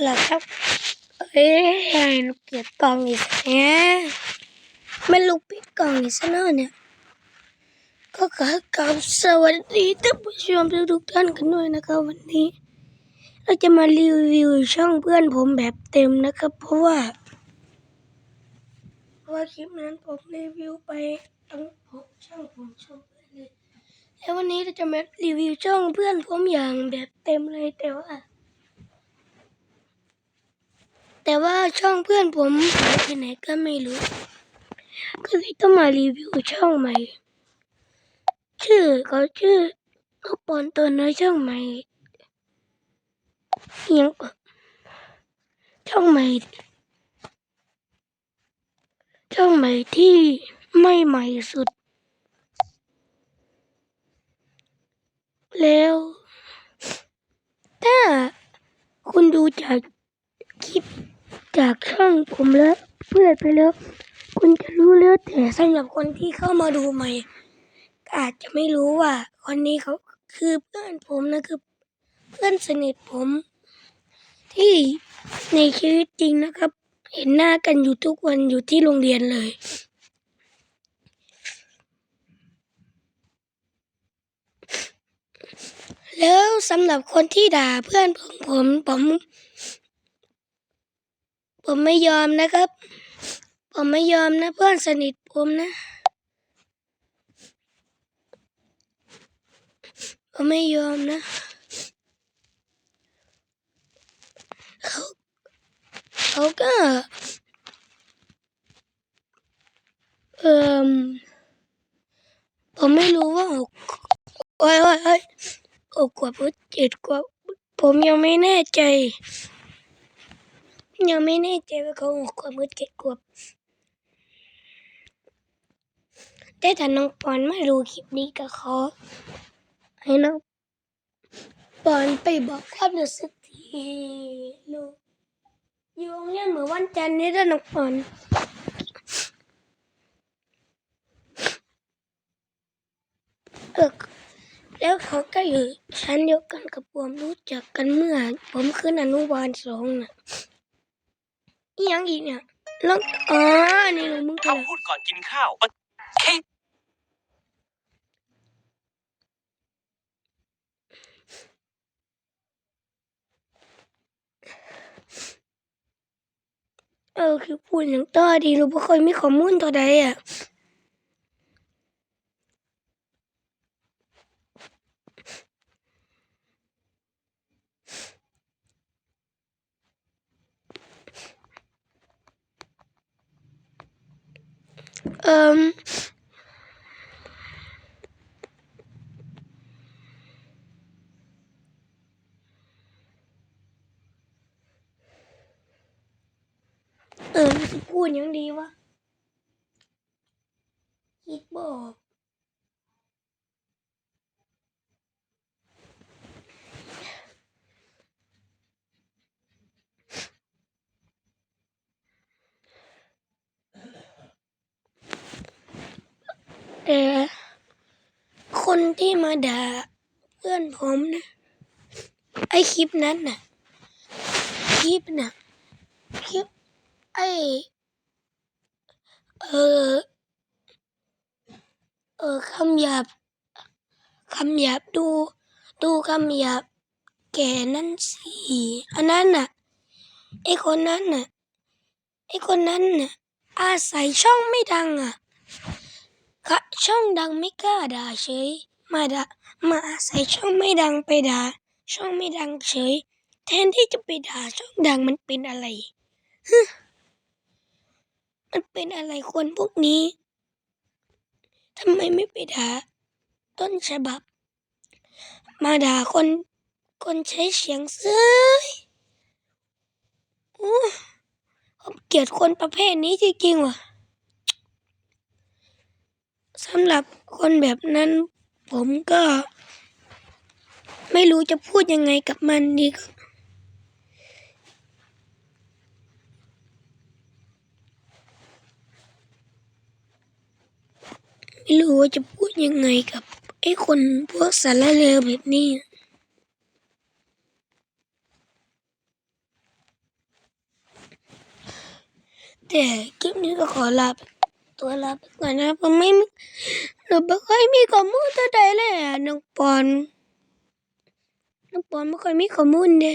เหรอครับ เอ้ยลูกเกลียดกล่องอีกแล้วไม่ลูกปิดกล่องอีกซะหน่อยเนี่ย ก็ขอกราบสวัสดีท่านผู้ชมทุกท่านกันด้วยนะครับวันนี้ เราจะมารีวิวช่องเพื่อนผมแบบเต็มนะครับ เพราะว่าเพราะว่าคลิปนั้นผมรีวิวไปทั้งหกช่องผมช่องเพื่อนเลยแล้ววันนี้เราจะมารีวิวช่องเพื่อนผมอย่างแบบเต็มเลยแต่ว่า แต่ว่าช่องเพื่อนผมหายไปไหนก็ไม่รู้ ก็เลยต้องมารีวิวช่องใหม่ ชื่อเขาชื่อเขาปอนตัวน้อยช่องใหม่เอียงก็ช่องใหม่ช่องใหม่ที่ไม่ใหม่สุด แล้ว ถ้าคุณดูจาก จากช่องผมแล้วเพื่อนไปแล้ว คุณจะรู้แล้วแต่สำหรับคนที่เข้ามาดูใหม่ อาจจะไม่รู้ว่าคนนี้เขาคือเพื่อนผมนะคือเพื่อนสนิทผม ที่ในชีวิตจริงนะครับ เห็นหน้ากันอยู่ทุกวันอยู่ที่โรงเรียนเลย แล้วสำหรับคนที่ด่าเพื่อนผมผมผม ผมไม่ยอมนะครับ ผมไม่ยอมนะเพื่อนสนิทผมนะ ผมไม่ยอมนะเขาเขาก็เอ่มผมไม่รู้ว่าหกโอ้ยโอ้ยโอ้ยหกกว่าพุเจ็ดกว่า ผมยังไม่แน่ใจ ยังไม่แน่ใจว่าเขาหกขวบหรือเจ็ดขวบแต่ถ้าน้องปอนม่รู้คลิปนี้ก็ขอให้น้องปอนไปบอกความรู้สึกที่ลูกอยู่โรงเรียนเหมือนวันจันทร์นี่ด้วยน้องปอนเออแล้วเขาก็อยู่ชั้นเดียวกันกับผมรู้จักกันเมื่อ ผมขึ้นอนุบาลสองน่ะ อีหยังอีกเนี่ยแล้วอ๋อนี่รู้มึงกันคำพูดก่อนกินข้าวเฮ้ยเออคือพูดอย่างต่อดีรู้บ่ค่อยมีข้อมูลเท่าใดอะ เอ่มเออพูดยังดีวะคิดบอก แต่คนที่มาด่าเพื่อนผมนะไอคลิปนั้นน่ะคลิปน่ะคลิปไอเออเออคำหยาบคำหยาบดูดูคำหยาบแก่นั่นสิอันนั้นน่ะไอคนนั้นน่ะไอคนนั้นน่ะอาศัยช่องไม่ดังอะ กะช่องดังไม่กล้าด่าเฉย มาด่ามาอาศัยช่องไม่ดังไปด่า ช่องไม่ดังเฉย แทนที่จะไปด่าช่องดังมันเป็นอะไรฮึมันเป็นอะไรคนพวกนี้ทำไมไม่ไปด่าต้นฉบับ มาด่าคนคนใช้เสียงเซ้ยโอ้ผมเกลียดคนประเภทนี้จริงๆว่ะ สำหรับคนแบบนั้น ผมก็ ไม่รู้จะพูดยังไงกับมันดีก็ไม่รู้ว่าจะพูดยังไงกับไอ้คนพวกสารเลวแบบนี้แต่คลิปนี้ก็ขอลาไป ตัวลาไปก่อนนะผมไม่หนูไม่ค่อยมีข้อมูลเท่าใดเลยอะน้องปอนน้องปอนไม่ค่อยมีข้อมูลเด้